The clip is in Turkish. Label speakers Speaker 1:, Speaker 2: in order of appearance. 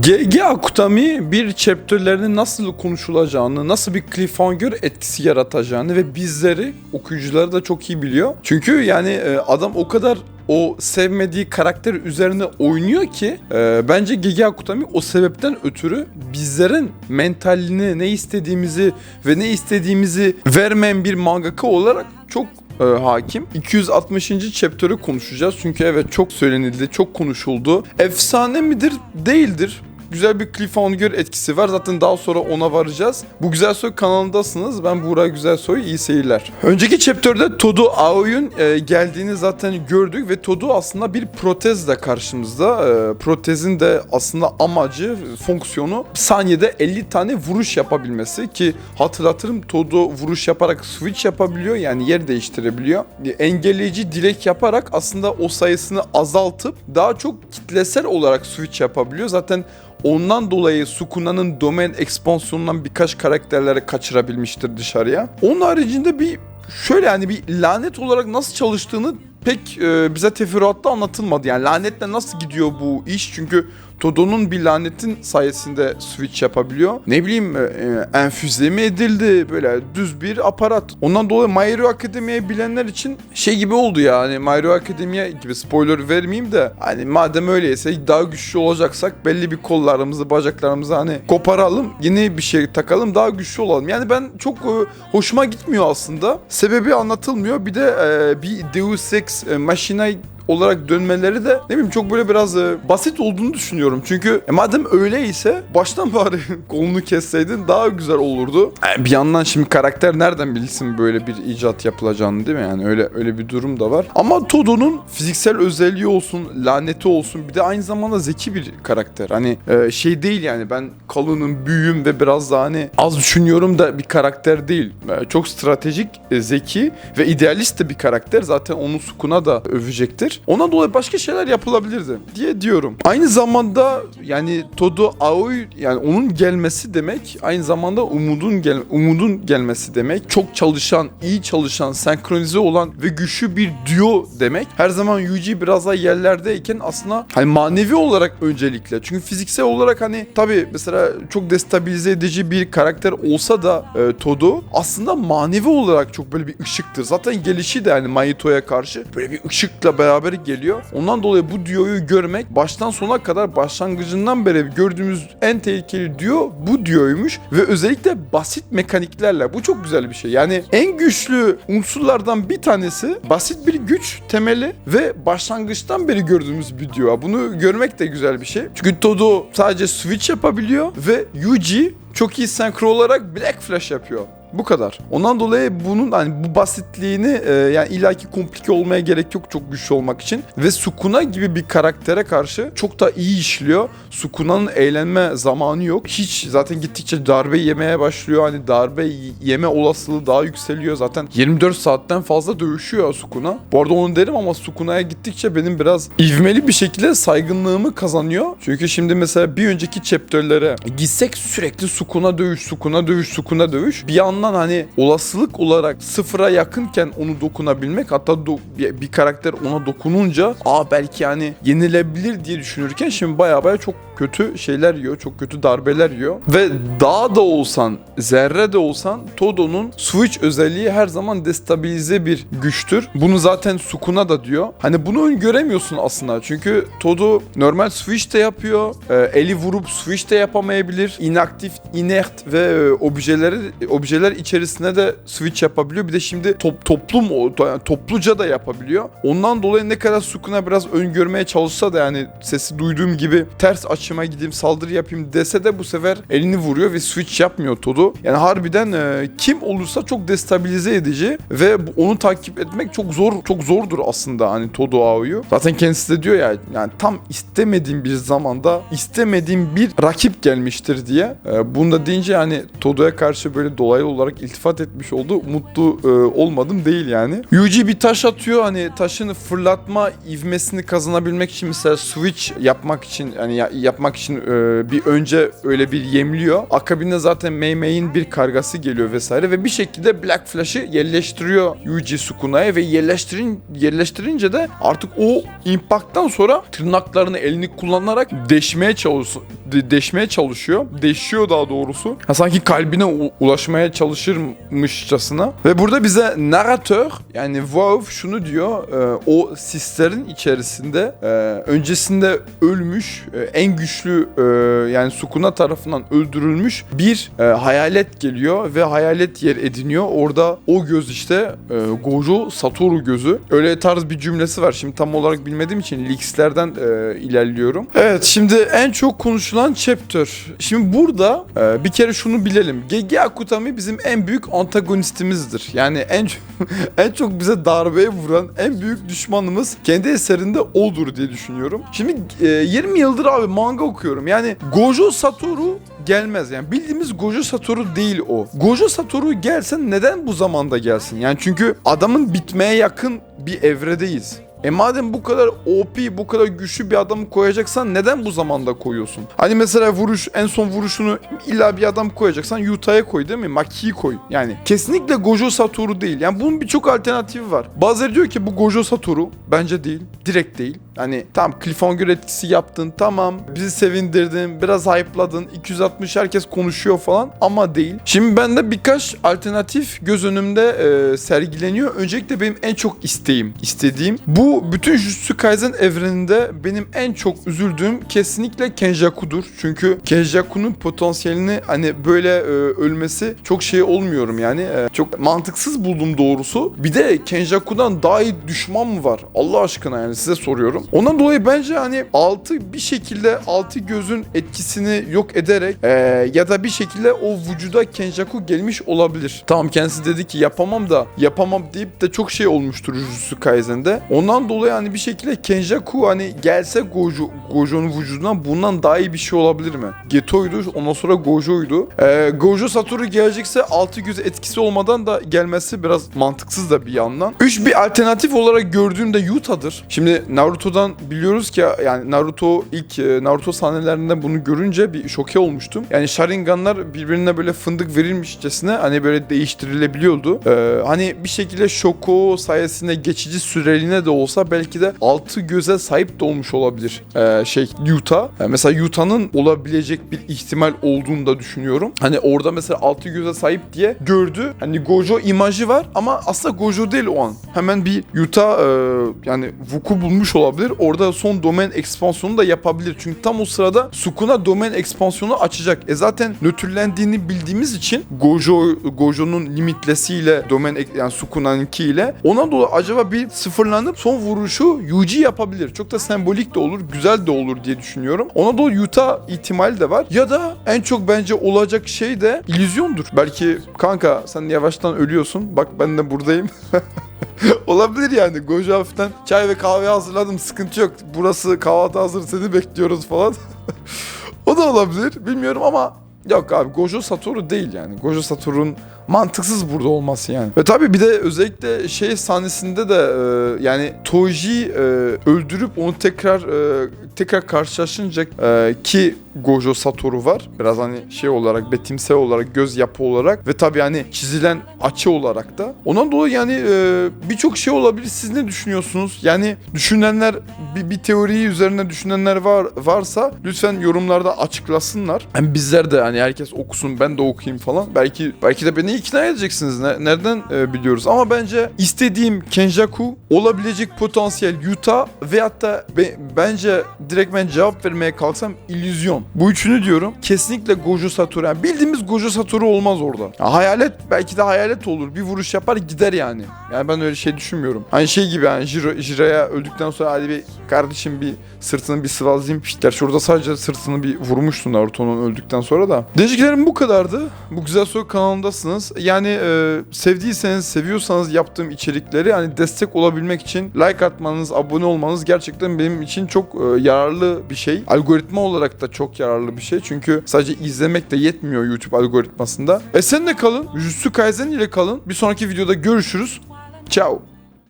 Speaker 1: GG Akutami bir chapter'lerinin nasıl konuşulacağını, nasıl bir cliffhanger etkisi yaratacağını ve bizleri, okuyucuları da çok iyi biliyor. Çünkü yani e, adam o kadar o sevmediği karakter üzerine oynuyor ki e, bence Gege Akutami o sebepten ötürü bizlerin mentalini, ne istediğimizi ve ne istediğimizi vermeyen bir mangaka olarak çok e, hakim. 260. chapter'ı konuşacağız. Çünkü evet çok söylenildi, çok konuşuldu. Efsane midir? Değildir. Güzel bir cliffhanger etkisi var. Zaten daha sonra ona varacağız. Bu Güzel Soy kanalındasınız. Ben Buğra Güzel Soy. İyi seyirler. Önceki chapter'da Todu Aoy'un e, geldiğini zaten gördük ve Todu aslında bir protezle karşımızda. E, protezin de aslında amacı, fonksiyonu saniyede 50 tane vuruş yapabilmesi ki hatırlatırım Todu vuruş yaparak switch yapabiliyor yani yer değiştirebiliyor. E, Engelleyici dilek yaparak aslında o sayısını azaltıp daha çok kitlesel olarak switch yapabiliyor. Zaten Ondan dolayı Sukuna'nın domain ekspansiyonundan birkaç karakterleri kaçırabilmiştir dışarıya. Onun haricinde bir şöyle yani bir lanet olarak nasıl çalıştığını pek e, bize teferruatta anlatılmadı. Yani lanetle nasıl gidiyor bu iş? Çünkü Todo'nun bir lanetin sayesinde switch yapabiliyor. Ne bileyim e, e, enfüze mi edildi böyle düz bir aparat. Ondan dolayı My Hero Academia'yı bilenler için şey gibi oldu ya hani My Hero Academia gibi spoiler vermeyeyim de hani madem öyleyse daha güçlü olacaksak belli bir kollarımızı bacaklarımızı hani koparalım yeni bir şey takalım daha güçlü olalım. Yani ben çok e, hoşuma gitmiyor aslında. Sebebi anlatılmıyor. Bir de e, bir Deus Ex e, Machina olarak dönmeleri de ne bileyim çok böyle biraz e, basit olduğunu düşünüyorum. Çünkü e, madem öyleyse baştan bari kolunu kesseydin daha güzel olurdu. E, bir yandan şimdi karakter nereden bilsin böyle bir icat yapılacağını değil mi? Yani öyle öyle bir durum da var. Ama Todo'nun fiziksel özelliği olsun, laneti olsun bir de aynı zamanda zeki bir karakter. Hani e, şey değil yani ben kalının büyüğüm ve biraz daha hani az düşünüyorum da bir karakter değil. E, çok stratejik, e, zeki ve idealist de bir karakter. Zaten onu Sukuna da övecektir. Ona dolayı başka şeyler yapılabilirdi diye diyorum. Aynı zamanda yani Todo Aoi yani onun gelmesi demek aynı zamanda umudun gel umudun gelmesi demek. Çok çalışan, iyi çalışan, senkronize olan ve güçlü bir duo demek. Her zaman Yuji biraz daha yerlerdeyken aslında hani manevi olarak öncelikle. Çünkü fiziksel olarak hani tabi mesela çok destabilize edici bir karakter olsa da e, Todo aslında manevi olarak çok böyle bir ışıktır. Zaten gelişi de yani Maito'ya karşı böyle bir ışıkla beraber geliyor. Ondan dolayı bu diyoyu görmek baştan sona kadar başlangıcından beri gördüğümüz en tehlikeli diyor bu diyoymuş ve özellikle basit mekaniklerle bu çok güzel bir şey. Yani en güçlü unsurlardan bir tanesi basit bir güç temeli ve başlangıçtan beri gördüğümüz bir diyor. Bunu görmek de güzel bir şey. Çünkü Todo sadece switch yapabiliyor ve Yuji çok iyi senkro olarak Black Flash yapıyor. Bu kadar. Ondan dolayı bunun hani bu basitliğini e, yani illaki komplike olmaya gerek yok çok güçlü olmak için ve Sukuna gibi bir karaktere karşı çok da iyi işliyor. Sukuna'nın eğlenme zamanı yok. Hiç zaten gittikçe darbe yemeye başlıyor. Hani darbe yeme olasılığı daha yükseliyor. Zaten 24 saatten fazla dövüşüyor Sukuna. Bu arada onu derim ama Sukuna'ya gittikçe benim biraz ivmeli bir şekilde saygınlığımı kazanıyor. Çünkü şimdi mesela bir önceki chapter'lere gitsek sürekli Sukuna dövüş, Sukuna dövüş, Sukuna dövüş. Bir yandan hani olasılık olarak sıfıra yakınken onu dokunabilmek hatta do- bir, bir karakter ona dokununca aa belki yani yenilebilir diye düşünürken şimdi baya baya çok kötü şeyler yiyor. Çok kötü darbeler yiyor. Ve dağ da olsan, zerre de olsan Todo'nun switch özelliği her zaman destabilize bir güçtür. Bunu zaten Sukuna da diyor. Hani bunu öngöremiyorsun aslında. Çünkü Todo normal switch de yapıyor. E, eli vurup switch de yapamayabilir. Inaktif, inert ve e, objeleri objeler içerisine de switch yapabiliyor. Bir de şimdi top, toplum yani topluca da yapabiliyor. Ondan dolayı ne kadar Sukuna biraz öngörmeye çalışsa da yani sesi duyduğum gibi ters açıma gideyim saldırı yapayım dese de bu sefer elini vuruyor ve switch yapmıyor Todo. Yani harbiden e, kim olursa çok destabilize edici ve onu takip etmek çok zor çok zordur aslında hani Todo Ao'yu. Zaten kendisi de diyor ya yani tam istemediğim bir zamanda istemediğim bir rakip gelmiştir diye. E, bunu da deyince yani Todo'ya karşı böyle dolaylı olarak iltifat etmiş oldu. Mutlu e, olmadım değil yani. Yuji bir taş atıyor hani taşını fırlatma ivmesini kazanabilmek için mesela switch yapmak için yani ya- yapmak için e, bir önce öyle bir yemliyor. Akabinde zaten Mei Mei'in bir kargası geliyor vesaire ve bir şekilde Black Flash'ı yerleştiriyor Yuji Sukuna'ya ve yerleştirin yerleştirince de artık o impacttan sonra tırnaklarını elini kullanarak deşmeye çalışıyor. Deşmeye çalışıyor. Deşiyor daha doğrusu. Ha, sanki kalbine u- ulaşmaya çalışırmışçasına. Ve burada bize narratör yani Wolf şunu diyor. e, o sislerin içerisinde e, öncesinde ölmüş e, en güçlü e, yani Sukuna tarafından öldürülmüş bir e, hayalet geliyor ve hayalet yer ediniyor. Orada o göz işte e, Gojo Satoru gözü. Öyle tarz bir cümlesi var. Şimdi tam olarak bilmediğim için leakslerden e, ilerliyorum. Evet şimdi en çok konuşulan chapter. Şimdi burada e, bir kere şunu bilelim. Gege Akutami bizim en büyük antagonistimizdir. Yani en en çok bize darbeye vuran en büyük düşmanımız kendi eserinde odur diye düşünüyorum. Şimdi e, 20 yıldır abi manga okuyorum. Yani Gojo Satoru gelmez. Yani bildiğimiz Gojo Satoru değil o. Gojo Satoru gelsen neden bu zamanda gelsin? Yani çünkü adamın bitmeye yakın bir evredeyiz. E madem bu kadar OP, bu kadar güçlü bir adamı koyacaksan neden bu zamanda koyuyorsun? Hani mesela vuruş, en son vuruşunu illa bir adam koyacaksan Yuta'ya koy değil mi? Maki'yi koy. Yani kesinlikle Gojo Satoru değil. Yani bunun birçok alternatifi var. Bazıları diyor ki bu Gojo Satoru. Bence değil. Direkt değil. Hani tamam cliffhanger etkisi yaptın tamam bizi sevindirdin biraz hype'ladın 260 herkes konuşuyor falan ama değil. Şimdi bende birkaç alternatif göz önümde e, sergileniyor. Öncelikle benim en çok isteğim, istediğim bu bütün Jujutsu Kaisen evreninde benim en çok üzüldüğüm kesinlikle Kenjaku'dur. Çünkü Kenjaku'nun potansiyelini hani böyle e, ölmesi çok şey olmuyorum yani. E, çok mantıksız buldum doğrusu. Bir de Kenjaku'dan daha iyi düşman mı var? Allah aşkına yani size soruyorum. Ondan dolayı bence hani altı bir şekilde altı gözün etkisini yok ederek e, ya da bir şekilde o vücuda Kenjaku gelmiş olabilir. Tamam kendisi dedi ki yapamam da yapamam deyip de çok şey olmuştur Jujutsu Kaisen'de. Ondan dolayı hani bir şekilde Kenjaku hani gelse Gojo, Gojo'nun vücudundan bundan daha iyi bir şey olabilir mi? Geto'ydu ondan sonra Gojo'ydu. E, Gojo Satoru gelecekse altı göz etkisi olmadan da gelmesi biraz mantıksız da bir yandan. Üç bir alternatif olarak gördüğümde Yuta'dır. Şimdi Naruto'dan biliyoruz ki yani Naruto ilk e, Naruto sahnelerinde bunu görünce bir şoke olmuştum. Yani Sharinganlar birbirine böyle fındık verilmişçesine hani böyle değiştirilebiliyordu. Ee, hani bir şekilde Shoko sayesinde geçici süreliğine de olsa belki de altı göze sahip de olmuş olabilir. Ee, şey Yuta. Ee, mesela Yuta'nın olabilecek bir ihtimal olduğunu da düşünüyorum. Hani orada mesela altı göze sahip diye gördü. Hani Gojo imajı var ama aslında Gojo değil o an. Hemen bir Yuta e, yani vuku bulmuş olabilir. Orada son domain ekspansiyonu da yapabilir. Çünkü tam o sırada Sukuna domain ekspansiyonu açacak. E zaten nötrlendiğini bildiğimiz için Gojo Gojo'nun limitlesiyle domain yani Sukuna'nınki ile ona dolayı acaba bir sıfırlanıp son vuruşu Yuji yapabilir. Çok da sembolik de olur, güzel de olur diye düşünüyorum. Ona dolayı Yuta ihtimali de var. Ya da en çok bence olacak şey de illüzyondur. Belki kanka sen yavaştan ölüyorsun. Bak ben de buradayım. Olabilir yani. Gojo hafiften çay ve kahve hazırladım. Sıkıntı yok. Burası kahvaltı hazır. Seni bekliyoruz falan. o da olabilir. Bilmiyorum ama Yok abi Gojo Satoru değil yani. Gojo Satoru'nun mantıksız burada olması yani. Ve tabii bir de özellikle şey sahnesinde de e, yani Toji e, öldürüp onu tekrar e, tekrar karşılaşınca e, ki Gojo Satoru var. Biraz hani şey olarak betimsel olarak göz yapı olarak ve tabii hani çizilen açı olarak da. Ondan dolayı yani e, birçok şey olabilir. Siz ne düşünüyorsunuz? Yani düşünenler bir, bir teoriyi üzerine düşünenler var varsa lütfen yorumlarda açıklasınlar. Hem bizler de hani herkes okusun ben de okuyayım falan. Belki belki de beni ikna edeceksiniz. Ne- nereden e, biliyoruz? Ama bence istediğim Kenjaku olabilecek potansiyel Yuta ve hatta be- bence direkt ben cevap vermeye kalksam illüzyon. Bu üçünü diyorum. Kesinlikle Gojo Satoru. Yani bildiğimiz Gojo Satoru olmaz orada. Ya hayalet belki de hayalet olur. Bir vuruş yapar gider yani. Yani ben öyle şey düşünmüyorum. Hani şey gibi yani Jiro, Jiraiya öldükten sonra hadi bir kardeşim bir sırtını bir sıvazlayayım. Gerçi orada sadece sırtını bir vurmuştu Naruto'nun öldükten sonra da. Diyeceklerim bu kadardı. Bu Güzel Soru kanalındasınız. Yani e, sevdiyseniz, seviyorsanız yaptığım içerikleri hani destek olabilmek için like atmanız, abone olmanız gerçekten benim için çok e, yararlı bir şey. Algoritma olarak da çok yararlı bir şey. Çünkü sadece izlemek de yetmiyor YouTube algoritmasında. Esenle kalın. Jujutsu Kaisen ile kalın. Bir sonraki videoda görüşürüz. Ciao.